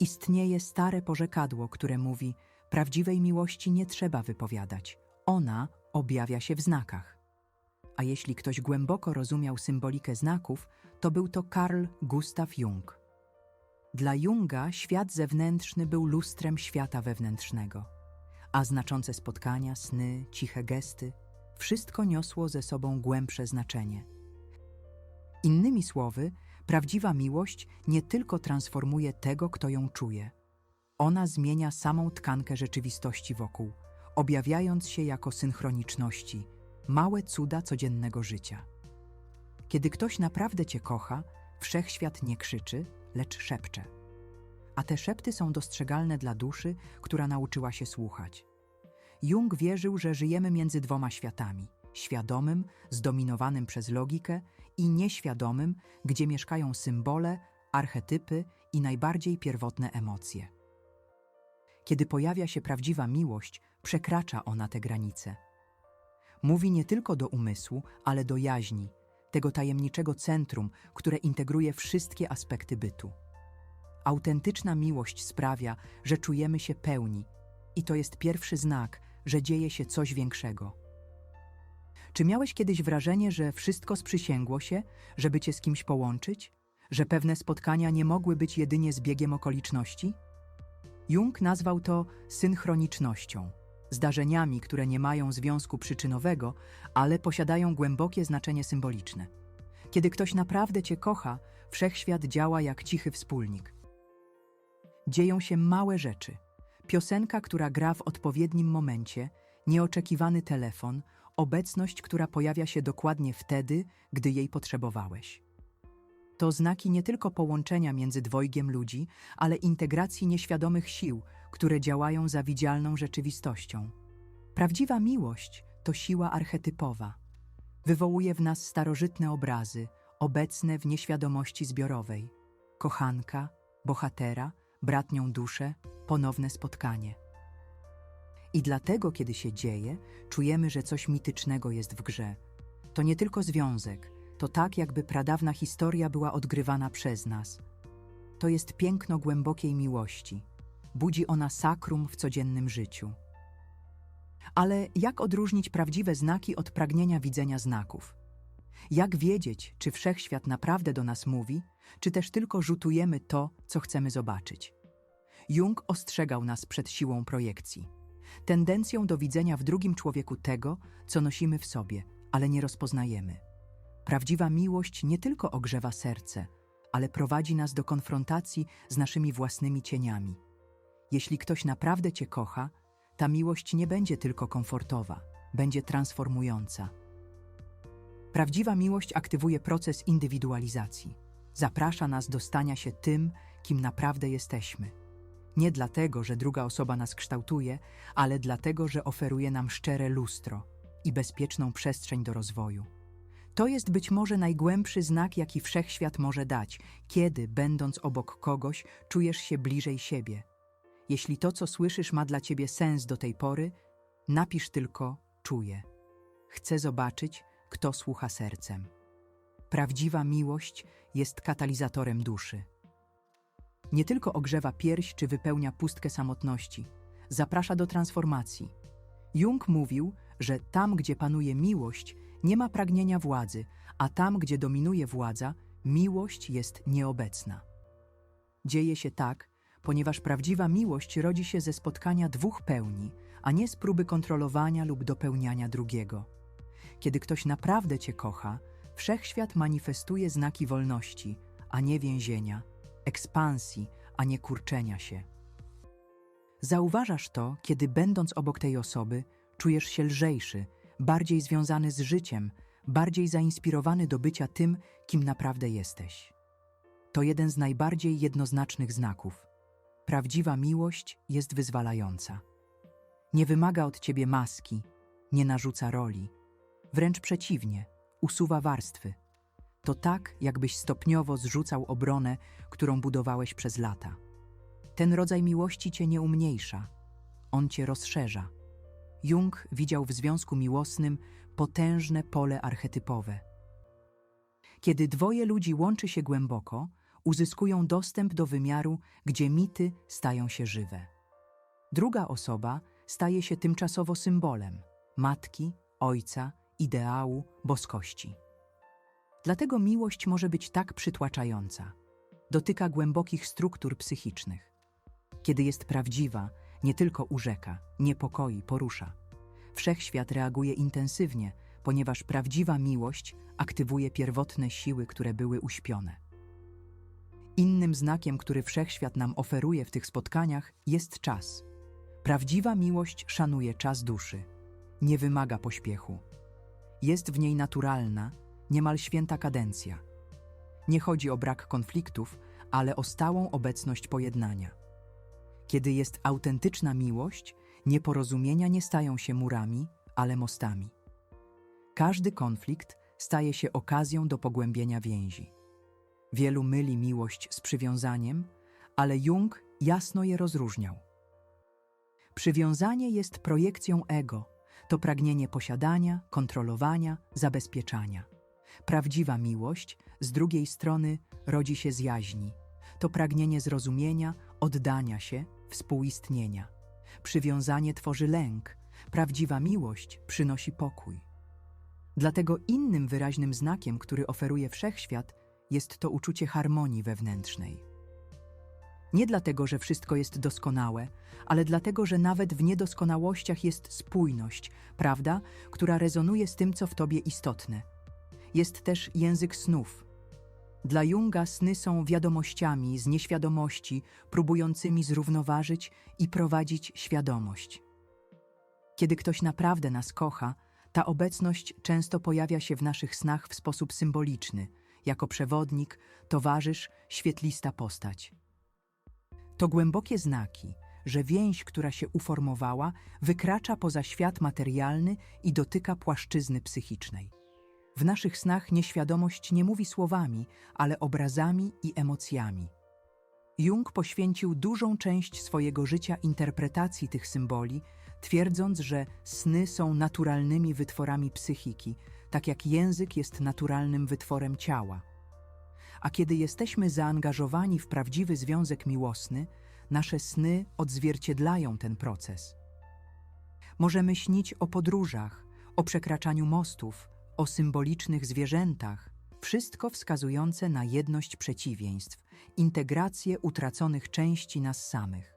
Istnieje stare porzekadło, które mówi: Prawdziwej miłości nie trzeba wypowiadać, ona objawia się w znakach. A jeśli ktoś głęboko rozumiał symbolikę znaków, to był to Carl Gustav Jung. Dla Junga świat zewnętrzny był lustrem świata wewnętrznego, a znaczące spotkania, sny, ciche gesty wszystko niosło ze sobą głębsze znaczenie. Innymi słowy, prawdziwa miłość nie tylko transformuje tego, kto ją czuje. Ona zmienia samą tkankę rzeczywistości wokół, objawiając się jako synchroniczności, małe cuda codziennego życia. Kiedy ktoś naprawdę cię kocha, wszechświat nie krzyczy, lecz szepcze. A te szepty są dostrzegalne dla duszy, która nauczyła się słuchać. Jung wierzył, że żyjemy między dwoma światami: świadomym, zdominowanym przez logikę, i nieświadomym, gdzie mieszkają symbole, archetypy i najbardziej pierwotne emocje. Kiedy pojawia się prawdziwa miłość, przekracza ona te granice. Mówi nie tylko do umysłu, ale do jaźni, tego tajemniczego centrum, które integruje wszystkie aspekty bytu. Autentyczna miłość sprawia, że czujemy się pełni, i to jest pierwszy znak, że dzieje się coś większego. Czy miałeś kiedyś wrażenie, że wszystko sprzysięgło się, żeby cię z kimś połączyć? Że pewne spotkania nie mogły być jedynie zbiegiem okoliczności? Jung nazwał to synchronicznością, zdarzeniami, które nie mają związku przyczynowego, ale posiadają głębokie znaczenie symboliczne. Kiedy ktoś naprawdę cię kocha, wszechświat działa jak cichy wspólnik. Dzieją się małe rzeczy. Piosenka, która gra w odpowiednim momencie, nieoczekiwany telefon, obecność, która pojawia się dokładnie wtedy, gdy jej potrzebowałeś. To znaki nie tylko połączenia między dwojgiem ludzi, ale integracji nieświadomych sił, które działają za widzialną rzeczywistością. Prawdziwa miłość to siła archetypowa. Wywołuje w nas starożytne obrazy, obecne w nieświadomości zbiorowej. Kochanka, bohatera, bratnią duszę, ponowne spotkanie. I dlatego, kiedy się dzieje, czujemy, że coś mitycznego jest w grze. To nie tylko związek, to tak, jakby pradawna historia była odgrywana przez nas. To jest piękno głębokiej miłości. Budzi ona sakrum w codziennym życiu. Ale jak odróżnić prawdziwe znaki od pragnienia widzenia znaków? Jak wiedzieć, czy wszechświat naprawdę do nas mówi, czy też tylko rzutujemy to, co chcemy zobaczyć? Jung ostrzegał nas przed siłą projekcji tendencją do widzenia w drugim człowieku tego, co nosimy w sobie, ale nie rozpoznajemy. Prawdziwa miłość nie tylko ogrzewa serce, ale prowadzi nas do konfrontacji z naszymi własnymi cieniami. Jeśli ktoś naprawdę Cię kocha, ta miłość nie będzie tylko komfortowa, będzie transformująca. Prawdziwa miłość aktywuje proces indywidualizacji. Zaprasza nas do stania się tym, kim naprawdę jesteśmy. Nie dlatego, że druga osoba nas kształtuje, ale dlatego, że oferuje nam szczere lustro i bezpieczną przestrzeń do rozwoju. To jest być może najgłębszy znak, jaki wszechświat może dać, kiedy, będąc obok kogoś, czujesz się bliżej siebie. Jeśli to, co słyszysz, ma dla ciebie sens do tej pory, napisz tylko czuję. Chcę zobaczyć, kto słucha sercem. Prawdziwa miłość jest katalizatorem duszy. Nie tylko ogrzewa pierś czy wypełnia pustkę samotności, zaprasza do transformacji. Jung mówił, że tam, gdzie panuje miłość, nie ma pragnienia władzy, a tam, gdzie dominuje władza, miłość jest nieobecna. Dzieje się tak, ponieważ prawdziwa miłość rodzi się ze spotkania dwóch pełni, a nie z próby kontrolowania lub dopełniania drugiego. Kiedy ktoś naprawdę Cię kocha, wszechświat manifestuje znaki wolności, a nie więzienia, ekspansji, a nie kurczenia się. Zauważasz to, kiedy będąc obok tej osoby, czujesz się lżejszy, bardziej związany z życiem, bardziej zainspirowany do bycia tym, kim naprawdę jesteś. To jeden z najbardziej jednoznacznych znaków. Prawdziwa miłość jest wyzwalająca. Nie wymaga od ciebie maski, nie narzuca roli. Wręcz przeciwnie, usuwa warstwy. To tak, jakbyś stopniowo zrzucał obronę, którą budowałeś przez lata. Ten rodzaj miłości cię nie umniejsza, on cię rozszerza. Jung widział w związku miłosnym potężne pole archetypowe. Kiedy dwoje ludzi łączy się głęboko, uzyskują dostęp do wymiaru, gdzie mity stają się żywe. Druga osoba staje się tymczasowo symbolem matki, ojca, ideału, boskości. Dlatego miłość może być tak przytłaczająca. Dotyka głębokich struktur psychicznych. Kiedy jest prawdziwa, nie tylko urzeka, niepokoi, porusza. Wszechświat reaguje intensywnie, ponieważ prawdziwa miłość aktywuje pierwotne siły, które były uśpione. Innym znakiem, który wszechświat nam oferuje w tych spotkaniach, jest czas. Prawdziwa miłość szanuje czas duszy, nie wymaga pośpiechu. Jest w niej naturalna, niemal święta kadencja. Nie chodzi o brak konfliktów, ale o stałą obecność pojednania. Kiedy jest autentyczna miłość, nieporozumienia nie stają się murami, ale mostami. Każdy konflikt staje się okazją do pogłębienia więzi. Wielu myli miłość z przywiązaniem, ale Jung jasno je rozróżniał. Przywiązanie jest projekcją ego, to pragnienie posiadania, kontrolowania, zabezpieczania. Prawdziwa miłość, z drugiej strony, rodzi się z jaźni. To pragnienie zrozumienia, oddania się, współistnienia. Przywiązanie tworzy lęk, prawdziwa miłość przynosi pokój. Dlatego innym wyraźnym znakiem, który oferuje wszechświat, jest to uczucie harmonii wewnętrznej. Nie dlatego, że wszystko jest doskonałe, ale dlatego, że nawet w niedoskonałościach jest spójność, prawda, która rezonuje z tym, co w tobie istotne. Jest też język snów. Dla Junga sny są wiadomościami z nieświadomości, próbującymi zrównoważyć i prowadzić świadomość. Kiedy ktoś naprawdę nas kocha, ta obecność często pojawia się w naszych snach w sposób symboliczny, jako przewodnik, towarzysz, świetlista postać. To głębokie znaki, że więź, która się uformowała, wykracza poza świat materialny i dotyka płaszczyzny psychicznej. W naszych snach nieświadomość nie mówi słowami, ale obrazami i emocjami. Jung poświęcił dużą część swojego życia interpretacji tych symboli, twierdząc, że sny są naturalnymi wytworami psychiki, tak jak język jest naturalnym wytworem ciała. A kiedy jesteśmy zaangażowani w prawdziwy związek miłosny, nasze sny odzwierciedlają ten proces. Możemy śnić o podróżach, o przekraczaniu mostów, o symbolicznych zwierzętach, wszystko wskazujące na jedność przeciwieństw, integrację utraconych części nas samych.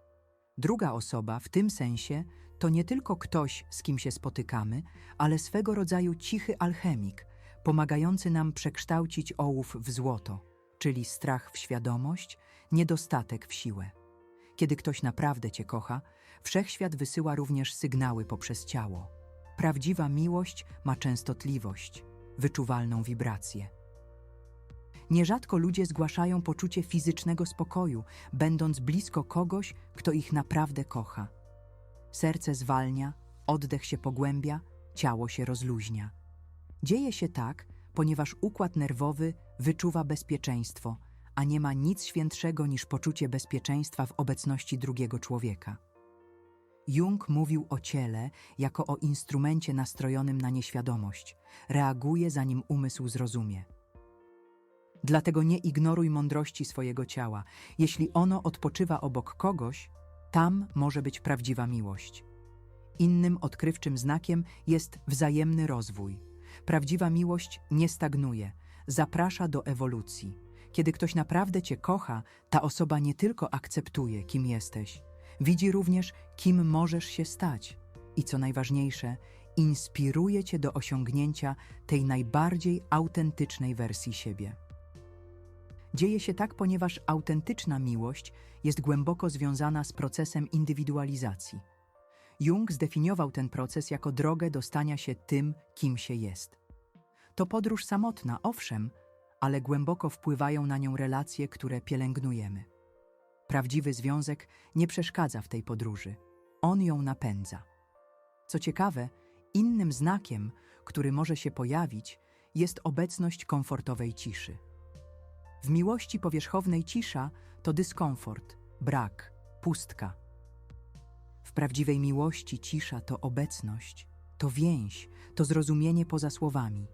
Druga osoba w tym sensie to nie tylko ktoś, z kim się spotykamy, ale swego rodzaju cichy alchemik, pomagający nam przekształcić ołów w złoto, czyli strach w świadomość, niedostatek w siłę. Kiedy ktoś naprawdę cię kocha, wszechświat wysyła również sygnały poprzez ciało. Prawdziwa miłość ma częstotliwość, wyczuwalną wibrację. Nierzadko ludzie zgłaszają poczucie fizycznego spokoju, będąc blisko kogoś, kto ich naprawdę kocha. Serce zwalnia, oddech się pogłębia, ciało się rozluźnia. Dzieje się tak, ponieważ układ nerwowy wyczuwa bezpieczeństwo, a nie ma nic świętszego niż poczucie bezpieczeństwa w obecności drugiego człowieka. Jung mówił o ciele jako o instrumencie nastrojonym na nieświadomość, reaguje zanim umysł zrozumie. Dlatego nie ignoruj mądrości swojego ciała. Jeśli ono odpoczywa obok kogoś, tam może być prawdziwa miłość. Innym odkrywczym znakiem jest wzajemny rozwój. Prawdziwa miłość nie stagnuje, zaprasza do ewolucji. Kiedy ktoś naprawdę cię kocha, ta osoba nie tylko akceptuje, kim jesteś, widzi również, kim możesz się stać i co najważniejsze, inspiruje cię do osiągnięcia tej najbardziej autentycznej wersji siebie. Dzieje się tak, ponieważ autentyczna miłość jest głęboko związana z procesem indywidualizacji. Jung zdefiniował ten proces jako drogę do stania się tym, kim się jest. To podróż samotna, owszem, ale głęboko wpływają na nią relacje, które pielęgnujemy. Prawdziwy związek nie przeszkadza w tej podróży, on ją napędza. Co ciekawe, innym znakiem, który może się pojawić, jest obecność komfortowej ciszy. W miłości powierzchownej cisza to dyskomfort, brak, pustka. W prawdziwej miłości cisza to obecność, to więź, to zrozumienie poza słowami.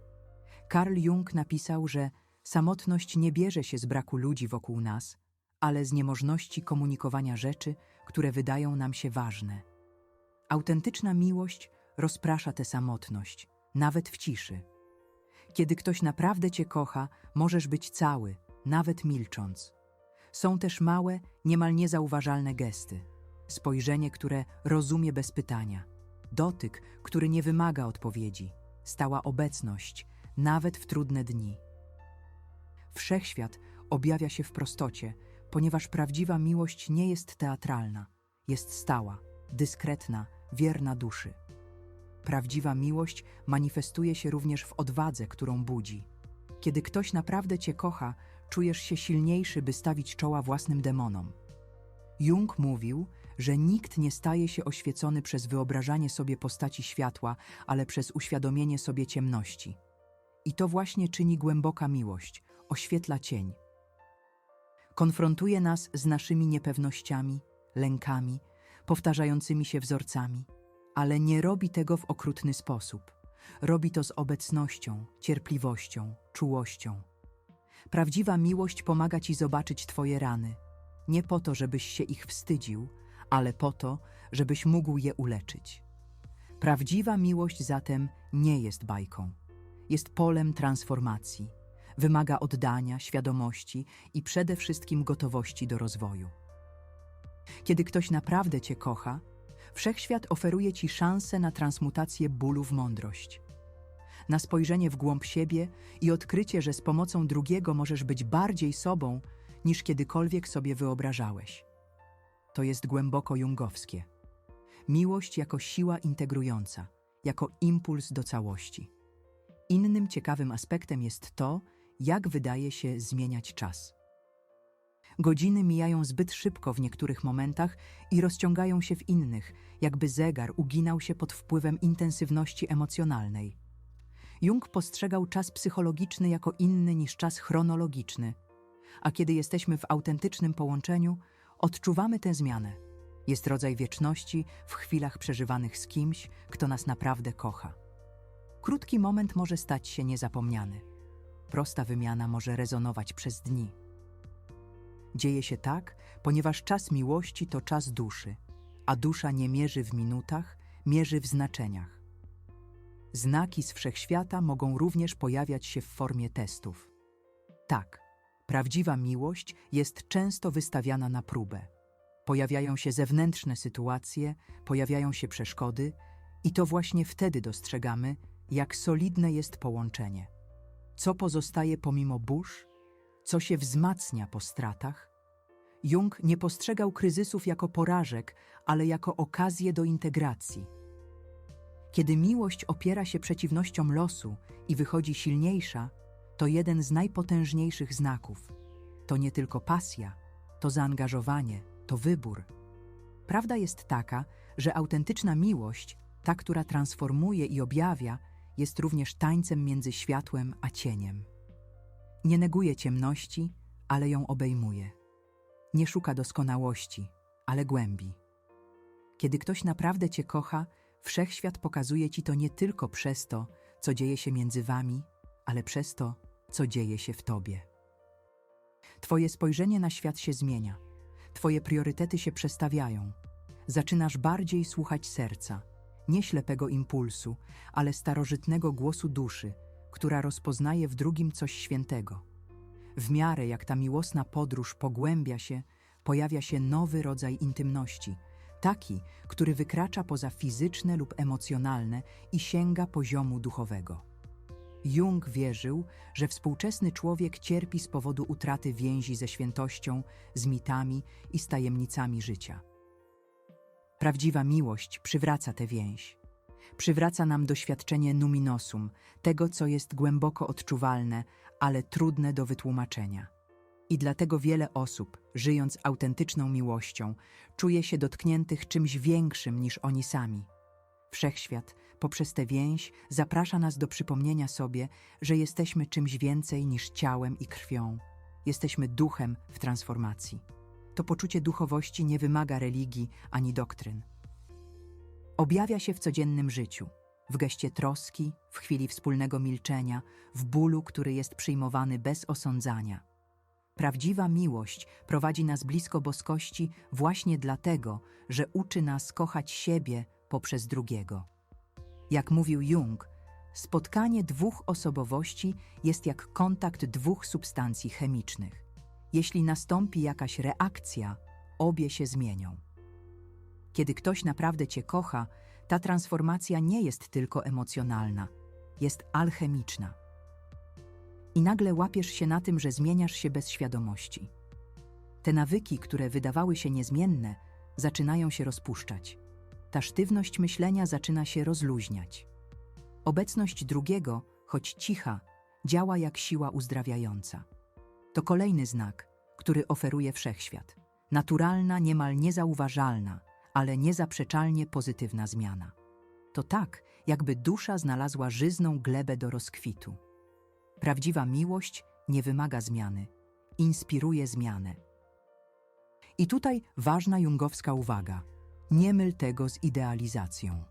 Carl Jung napisał, że samotność nie bierze się z braku ludzi wokół nas, ale z niemożności komunikowania rzeczy, które wydają nam się ważne. Autentyczna miłość rozprasza tę samotność, nawet w ciszy. Kiedy ktoś naprawdę cię kocha, możesz być cały, nawet milcząc. Są też małe, niemal niezauważalne gesty. Spojrzenie, które rozumie bez pytania. Dotyk, który nie wymaga odpowiedzi. Stała obecność, nawet w trudne dni. Wszechświat objawia się w prostocie, ponieważ prawdziwa miłość nie jest teatralna, jest stała, dyskretna, wierna duszy. Prawdziwa miłość manifestuje się również w odwadze, którą budzi. Kiedy ktoś naprawdę cię kocha, czujesz się silniejszy, by stawić czoła własnym demonom. Jung mówił, że nikt nie staje się oświecony przez wyobrażanie sobie postaci światła, ale przez uświadomienie sobie ciemności. I to właśnie czyni głęboka miłość, oświetla cień. Konfrontuje nas z naszymi niepewnościami, lękami, powtarzającymi się wzorcami, ale nie robi tego w okrutny sposób. Robi to z obecnością, cierpliwością, czułością. Prawdziwa miłość pomaga ci zobaczyć Twoje rany, nie po to, żebyś się ich wstydził, ale po to, żebyś mógł je uleczyć. Prawdziwa miłość zatem nie jest bajką. Jest polem transformacji. Wymaga oddania, świadomości i przede wszystkim gotowości do rozwoju. Kiedy ktoś naprawdę cię kocha, wszechświat oferuje ci szansę na transmutację bólu w mądrość. Na spojrzenie w głąb siebie i odkrycie, że z pomocą drugiego możesz być bardziej sobą, niż kiedykolwiek sobie wyobrażałeś. To jest głęboko jungowskie. Miłość jako siła integrująca, jako impuls do całości. Innym ciekawym aspektem jest to, jak wydaje się zmieniać czas. Godziny mijają zbyt szybko w niektórych momentach i rozciągają się w innych, jakby zegar uginał się pod wpływem intensywności emocjonalnej. Jung postrzegał czas psychologiczny jako inny niż czas chronologiczny, a kiedy jesteśmy w autentycznym połączeniu, odczuwamy tę zmianę. Jest rodzaj wieczności w chwilach przeżywanych z kimś, kto nas naprawdę kocha. Krótki moment może stać się niezapomniany. Prosta wymiana może rezonować przez dni. Dzieje się tak, ponieważ czas miłości to czas duszy, a dusza nie mierzy w minutach, mierzy w znaczeniach. Znaki z wszechświata mogą również pojawiać się w formie testów. Tak, prawdziwa miłość jest często wystawiana na próbę. Pojawiają się zewnętrzne sytuacje, pojawiają się przeszkody, i to właśnie wtedy dostrzegamy, jak solidne jest połączenie. Co pozostaje pomimo burz? Co się wzmacnia po stratach? Jung nie postrzegał kryzysów jako porażek, ale jako okazję do integracji. Kiedy miłość opiera się przeciwnościom losu i wychodzi silniejsza, to jeden z najpotężniejszych znaków. To nie tylko pasja, to zaangażowanie, to wybór. Prawda jest taka, że autentyczna miłość, ta, która transformuje i objawia, jest również tańcem między światłem a cieniem. Nie neguje ciemności, ale ją obejmuje. Nie szuka doskonałości, ale głębi. Kiedy ktoś naprawdę cię kocha, wszechświat pokazuje ci to nie tylko przez to, co dzieje się między wami, ale przez to, co dzieje się w tobie. Twoje spojrzenie na świat się zmienia, twoje priorytety się przestawiają. Zaczynasz bardziej słuchać serca, nie ślepego impulsu, ale starożytnego głosu duszy, która rozpoznaje w drugim coś świętego. W miarę jak ta miłosna podróż pogłębia się, pojawia się nowy rodzaj intymności, taki, który wykracza poza fizyczne lub emocjonalne i sięga poziomu duchowego. Jung wierzył, że współczesny człowiek cierpi z powodu utraty więzi ze świętością, z mitami i z tajemnicami życia. Prawdziwa miłość przywraca tę więź. Przywraca nam doświadczenie numinosum, tego, co jest głęboko odczuwalne, ale trudne do wytłumaczenia. I dlatego wiele osób, żyjąc autentyczną miłością, czuje się dotkniętych czymś większym niż oni sami. Wszechświat, poprzez tę więź, zaprasza nas do przypomnienia sobie, że jesteśmy czymś więcej niż ciałem i krwią. Jesteśmy duchem w transformacji. To poczucie duchowości nie wymaga religii ani doktryn. Objawia się w codziennym życiu, w geście troski, w chwili wspólnego milczenia, w bólu, który jest przyjmowany bez osądzania. Prawdziwa miłość prowadzi nas blisko boskości właśnie dlatego, że uczy nas kochać siebie poprzez drugiego. Jak mówił Jung, spotkanie dwóch osobowości jest jak kontakt dwóch substancji chemicznych. Jeśli nastąpi jakaś reakcja, obie się zmienią. Kiedy ktoś naprawdę cię kocha, ta transformacja nie jest tylko emocjonalna, jest alchemiczna. I nagle łapiesz się na tym, że zmieniasz się bez świadomości. Te nawyki, które wydawały się niezmienne, zaczynają się rozpuszczać. Ta sztywność myślenia zaczyna się rozluźniać. Obecność drugiego, choć cicha, działa jak siła uzdrawiająca. To kolejny znak, który oferuje wszechświat. Naturalna, niemal niezauważalna, ale niezaprzeczalnie pozytywna zmiana. To tak, jakby dusza znalazła żyzną glebę do rozkwitu. Prawdziwa miłość nie wymaga zmiany, inspiruje zmianę. I tutaj ważna jungowska uwaga: nie myl tego z idealizacją.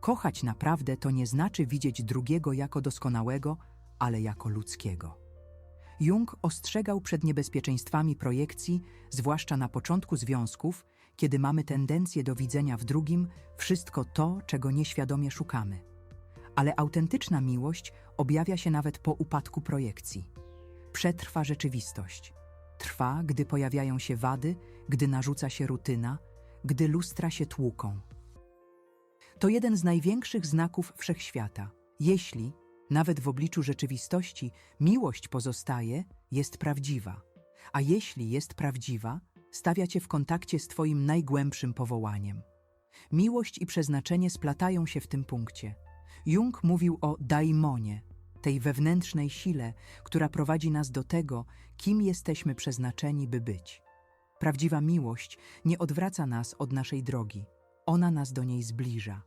Kochać naprawdę to nie znaczy widzieć drugiego jako doskonałego, ale jako ludzkiego. Jung ostrzegał przed niebezpieczeństwami projekcji, zwłaszcza na początku związków, kiedy mamy tendencję do widzenia w drugim wszystko to, czego nieświadomie szukamy. Ale autentyczna miłość objawia się nawet po upadku projekcji. Przetrwa rzeczywistość. Trwa, gdy pojawiają się wady, gdy narzuca się rutyna, gdy lustra się tłuką. To jeden z największych znaków wszechświata. Jeśli, nawet w obliczu rzeczywistości, miłość pozostaje, jest prawdziwa. A jeśli jest prawdziwa, stawia cię w kontakcie z Twoim najgłębszym powołaniem. Miłość i przeznaczenie splatają się w tym punkcie. Jung mówił o daimonie, tej wewnętrznej sile, która prowadzi nas do tego, kim jesteśmy przeznaczeni, by być. Prawdziwa miłość nie odwraca nas od naszej drogi, ona nas do niej zbliża.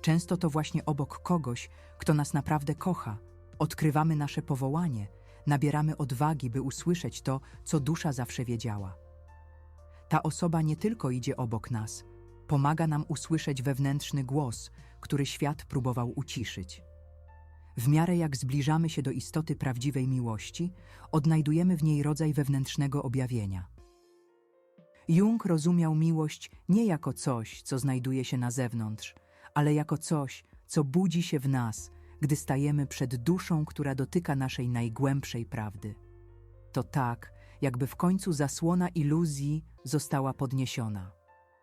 Często to właśnie obok kogoś, kto nas naprawdę kocha, odkrywamy nasze powołanie, nabieramy odwagi, by usłyszeć to, co dusza zawsze wiedziała. Ta osoba nie tylko idzie obok nas, pomaga nam usłyszeć wewnętrzny głos, który świat próbował uciszyć. W miarę jak zbliżamy się do istoty prawdziwej miłości, odnajdujemy w niej rodzaj wewnętrznego objawienia. Jung rozumiał miłość nie jako coś, co znajduje się na zewnątrz, ale jako coś, co budzi się w nas, gdy stajemy przed duszą, która dotyka naszej najgłębszej prawdy. To tak, jakby w końcu zasłona iluzji została podniesiona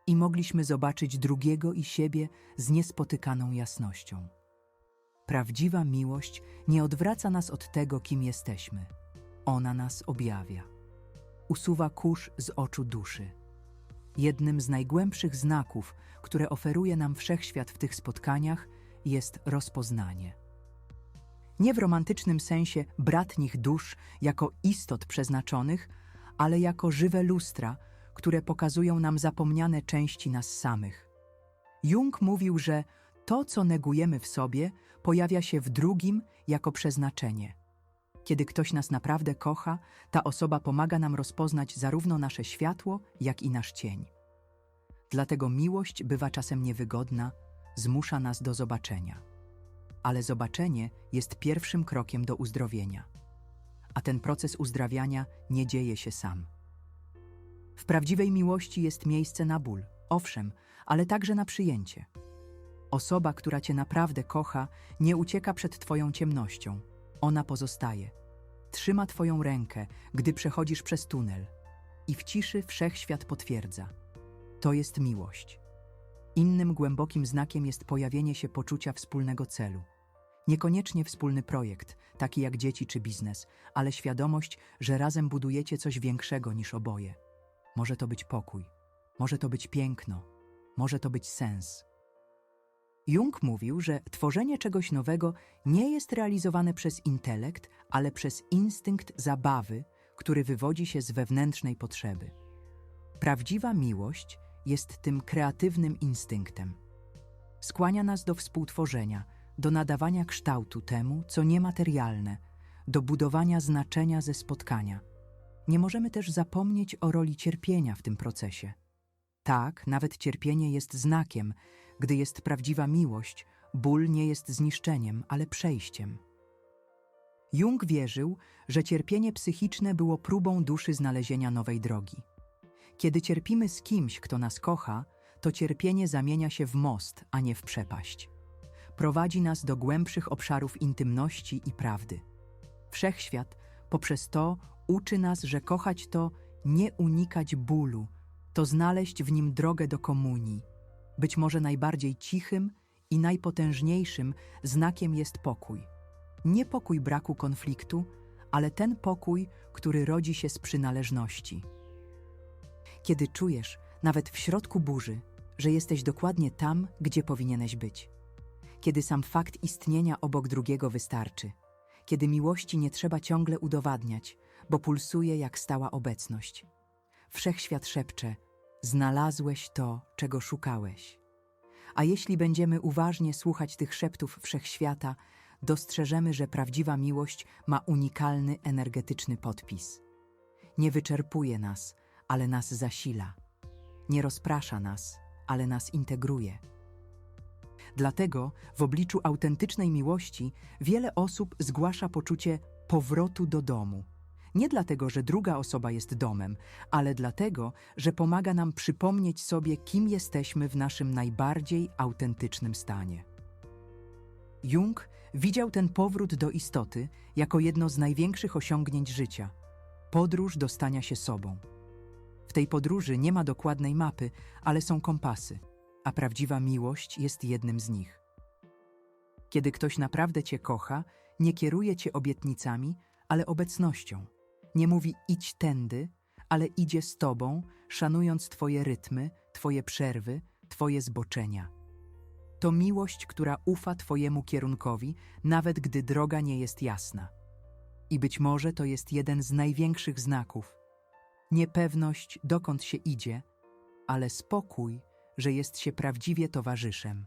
i mogliśmy zobaczyć drugiego i siebie z niespotykaną jasnością. Prawdziwa miłość nie odwraca nas od tego, kim jesteśmy. Ona nas objawia. Usuwa kurz z oczu duszy. Jednym z najgłębszych znaków, które oferuje nam wszechświat w tych spotkaniach, jest rozpoznanie. Nie w romantycznym sensie bratnich dusz jako istot przeznaczonych, ale jako żywe lustra, które pokazują nam zapomniane części nas samych. Jung mówił, że to, co negujemy w sobie, pojawia się w drugim jako przeznaczenie. Kiedy ktoś nas naprawdę kocha, ta osoba pomaga nam rozpoznać zarówno nasze światło, jak i nasz cień. Dlatego miłość bywa czasem niewygodna, zmusza nas do zobaczenia. Ale zobaczenie jest pierwszym krokiem do uzdrowienia. A ten proces uzdrawiania nie dzieje się sam. W prawdziwej miłości jest miejsce na ból, owszem, ale także na przyjęcie. Osoba, która cię naprawdę kocha, nie ucieka przed twoją ciemnością. Ona pozostaje. Trzyma twoją rękę, gdy przechodzisz przez tunel. I w ciszy wszechświat potwierdza. To jest miłość. Innym głębokim znakiem jest pojawienie się poczucia wspólnego celu. Niekoniecznie wspólny projekt, taki jak dzieci czy biznes, ale świadomość, że razem budujecie coś większego niż oboje. Może to być pokój, może to być piękno, może to być sens. Jung mówił, że tworzenie czegoś nowego nie jest realizowane przez intelekt, ale przez instynkt zabawy, który wywodzi się z wewnętrznej potrzeby. Prawdziwa miłość jest tym kreatywnym instynktem. Skłania nas do współtworzenia, do nadawania kształtu temu, co niematerialne, do budowania znaczenia ze spotkania. Nie możemy też zapomnieć o roli cierpienia w tym procesie. Tak, nawet cierpienie jest znakiem, gdy jest prawdziwa miłość, ból nie jest zniszczeniem, ale przejściem. Jung wierzył, że cierpienie psychiczne było próbą duszy znalezienia nowej drogi. Kiedy cierpimy z kimś, kto nas kocha, to cierpienie zamienia się w most, a nie w przepaść. Prowadzi nas do głębszych obszarów intymności i prawdy. Wszechświat poprzez to uczy nas, że kochać to nie unikać bólu, to znaleźć w nim drogę do komunii. Być może najbardziej cichym i najpotężniejszym znakiem jest pokój. Nie pokój braku konfliktu, ale ten pokój, który rodzi się z przynależności. Kiedy czujesz, nawet w środku burzy, że jesteś dokładnie tam, gdzie powinieneś być. Kiedy sam fakt istnienia obok drugiego wystarczy. Kiedy miłości nie trzeba ciągle udowadniać, bo pulsuje jak stała obecność. Wszechświat szepcze: Znalazłeś to, czego szukałeś. A jeśli będziemy uważnie słuchać tych szeptów wszechświata, dostrzeżemy, że prawdziwa miłość ma unikalny energetyczny podpis. Nie wyczerpuje nas, ale nas zasila. Nie rozprasza nas, ale nas integruje. Dlatego w obliczu autentycznej miłości wiele osób zgłasza poczucie powrotu do domu. Nie dlatego, że druga osoba jest domem, ale dlatego, że pomaga nam przypomnieć sobie, kim jesteśmy w naszym najbardziej autentycznym stanie. Jung widział ten powrót do istoty jako jedno z największych osiągnięć życia podróż do stania się sobą. W tej podróży nie ma dokładnej mapy, ale są kompasy, a prawdziwa miłość jest jednym z nich. Kiedy ktoś naprawdę Cię kocha, nie kieruje Cię obietnicami, ale obecnością. Nie mówi idź tędy, ale idzie z Tobą, szanując Twoje rytmy, Twoje przerwy, Twoje zboczenia. To miłość, która ufa Twojemu kierunkowi, nawet gdy droga nie jest jasna. I być może to jest jeden z największych znaków. Niepewność, dokąd się idzie, ale spokój, że jest się prawdziwie towarzyszem.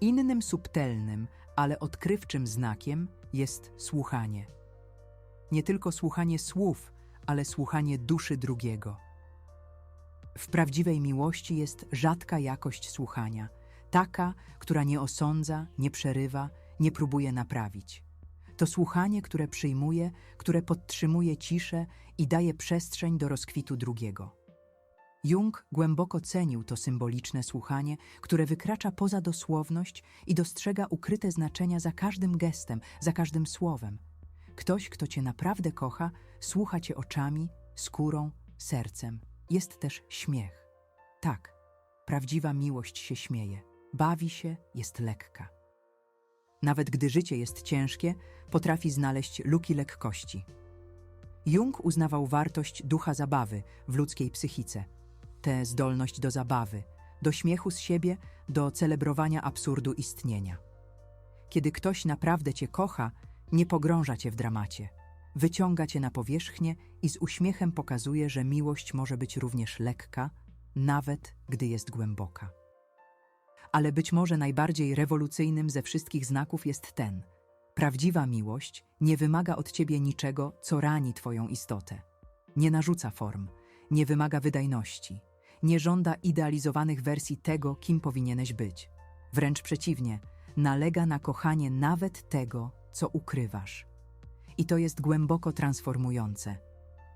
Innym subtelnym, ale odkrywczym znakiem jest słuchanie. Nie tylko słuchanie słów, ale słuchanie duszy drugiego. W prawdziwej miłości jest rzadka jakość słuchania, taka, która nie osądza, nie przerywa, nie próbuje naprawić. To słuchanie, które przyjmuje, które podtrzymuje ciszę i daje przestrzeń do rozkwitu drugiego. Jung głęboko cenił to symboliczne słuchanie, które wykracza poza dosłowność i dostrzega ukryte znaczenia za każdym gestem, za każdym słowem. Ktoś, kto cię naprawdę kocha, słucha cię oczami, skórą, sercem. Jest też śmiech. Tak, prawdziwa miłość się śmieje, bawi się, jest lekka. Nawet gdy życie jest ciężkie, potrafi znaleźć luki lekkości. Jung uznawał wartość ducha zabawy w ludzkiej psychice, tę zdolność do zabawy, do śmiechu z siebie, do celebrowania absurdu istnienia. Kiedy ktoś naprawdę cię kocha, nie pogrąża cię w dramacie. Wyciąga cię na powierzchnię i z uśmiechem pokazuje, że miłość może być również lekka, nawet gdy jest głęboka. Ale być może najbardziej rewolucyjnym ze wszystkich znaków jest ten: prawdziwa miłość nie wymaga od ciebie niczego, co rani twoją istotę. Nie narzuca form, nie wymaga wydajności, nie żąda idealizowanych wersji tego, kim powinieneś być. Wręcz przeciwnie, nalega na kochanie nawet tego, co ukrywasz. I to jest głęboko transformujące.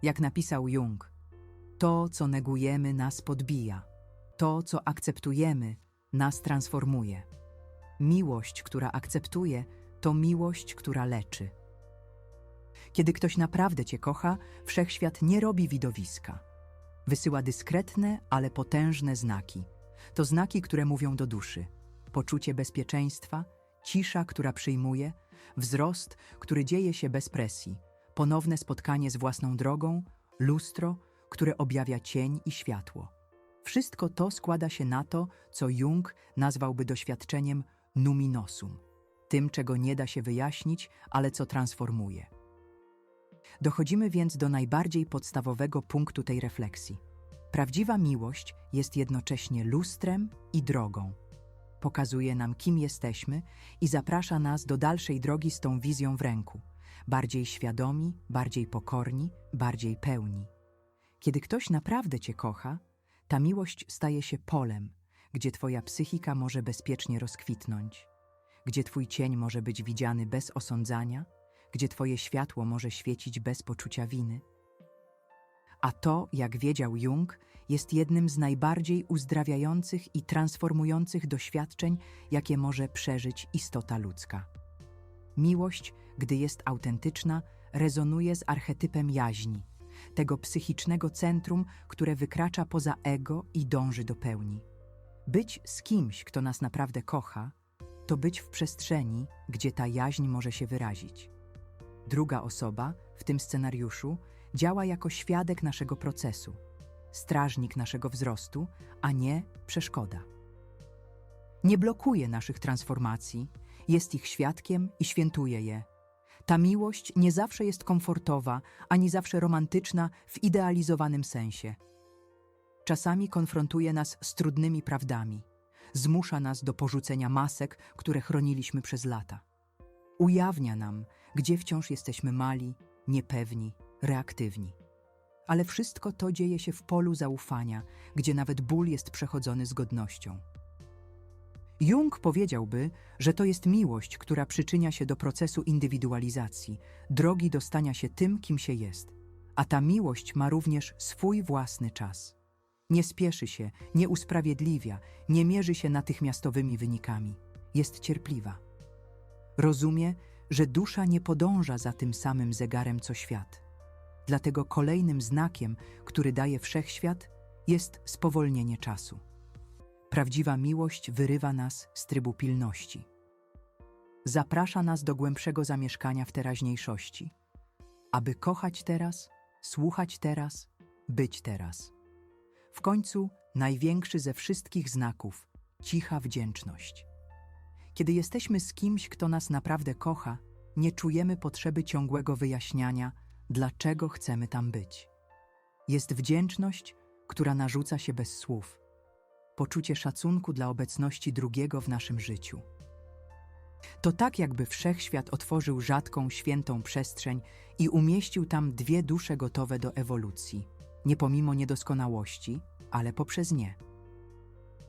Jak napisał Jung, to, co negujemy, nas podbija. To, co akceptujemy, nas transformuje. Miłość, która akceptuje, to miłość, która leczy. Kiedy ktoś naprawdę cię kocha, wszechświat nie robi widowiska. Wysyła dyskretne, ale potężne znaki. To znaki, które mówią do duszy. Poczucie bezpieczeństwa, cisza, która przyjmuje, wzrost, który dzieje się bez presji, ponowne spotkanie z własną drogą, lustro, które objawia cień i światło. Wszystko to składa się na to, co Jung nazwałby doświadczeniem numinosum, tym, czego nie da się wyjaśnić, ale co transformuje. Dochodzimy więc do najbardziej podstawowego punktu tej refleksji. Prawdziwa miłość jest jednocześnie lustrem i drogą. Pokazuje nam, kim jesteśmy i zaprasza nas do dalszej drogi z tą wizją w ręku. Bardziej świadomi, bardziej pokorni, bardziej pełni. Kiedy ktoś naprawdę Cię kocha, ta miłość staje się polem, gdzie Twoja psychika może bezpiecznie rozkwitnąć. gdzie twój cień może być widziany bez osądzania, gdzie twoje światło może świecić bez poczucia winy. A to, jak wiedział Jung, jest jednym z najbardziej uzdrawiających i transformujących doświadczeń, jakie może przeżyć istota ludzka. Miłość, gdy jest autentyczna, rezonuje z archetypem jaźni, tego psychicznego centrum, które wykracza poza ego i dąży do pełni. Być z kimś, kto nas naprawdę kocha, to być w przestrzeni, gdzie ta jaźń może się wyrazić. Druga osoba, w tym scenariuszu, działa jako świadek naszego procesu, strażnik naszego wzrostu, a nie przeszkoda. Nie blokuje naszych transformacji, jest ich świadkiem i świętuje je. Ta miłość nie zawsze jest komfortowa, ani zawsze romantyczna w idealizowanym sensie. Czasami konfrontuje nas z trudnymi prawdami, zmusza nas do porzucenia masek, które chroniliśmy przez lata. Ujawnia nam, gdzie wciąż jesteśmy mali, niepewni, reaktywni. Ale wszystko to dzieje się w polu zaufania, gdzie nawet ból jest przechodzony z godnością. Jung powiedziałby, że to jest miłość, która przyczynia się do procesu indywidualizacji, drogi do stania się tym, kim się jest. A ta miłość ma również swój własny czas. Nie spieszy się, nie usprawiedliwia, nie mierzy się natychmiastowymi wynikami. Jest cierpliwa. Rozumie, że dusza nie podąża za tym samym zegarem co świat. Dlatego kolejnym znakiem, który daje wszechświat, jest spowolnienie czasu. Prawdziwa miłość wyrywa nas z trybu pilności. Zaprasza nas do głębszego zamieszkania w teraźniejszości, aby kochać teraz, słuchać teraz, być teraz. W końcu największy ze wszystkich znaków cicha wdzięczność. Kiedy jesteśmy z kimś, kto nas naprawdę kocha, nie czujemy potrzeby ciągłego wyjaśniania, dlaczego chcemy tam być. Jest wdzięczność, która narzuca się bez słów poczucie szacunku dla obecności drugiego w naszym życiu. To tak, jakby wszechświat otworzył rzadką, świętą przestrzeń i umieścił tam dwie dusze gotowe do ewolucji, nie pomimo niedoskonałości, ale poprzez nie.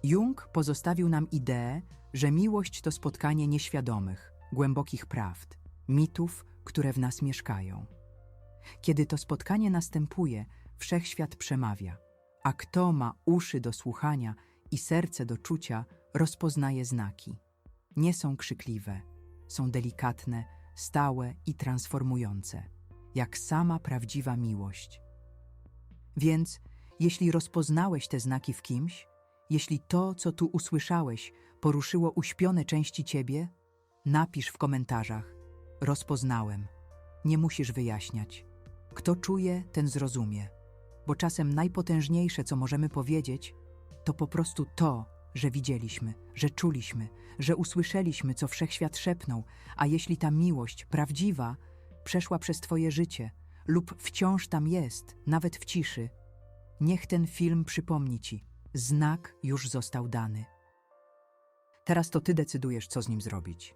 Jung pozostawił nam ideę, że miłość to spotkanie nieświadomych, głębokich prawd, mitów, które w nas mieszkają. Kiedy to spotkanie następuje, wszechświat przemawia, a kto ma uszy do słuchania i serce do czucia, rozpoznaje znaki. Nie są krzykliwe, są delikatne, stałe i transformujące, jak sama prawdziwa miłość. Więc, jeśli rozpoznałeś te znaki w kimś, jeśli to, co tu usłyszałeś, poruszyło uśpione części ciebie, napisz w komentarzach: Rozpoznałem. Nie musisz wyjaśniać. Kto czuje, ten zrozumie. Bo czasem najpotężniejsze, co możemy powiedzieć, to po prostu to, że widzieliśmy, że czuliśmy, że usłyszeliśmy, co wszechświat szepnął, a jeśli ta miłość prawdziwa przeszła przez Twoje życie lub wciąż tam jest, nawet w ciszy, niech ten film przypomni Ci, znak już został dany. Teraz to Ty decydujesz, co z nim zrobić.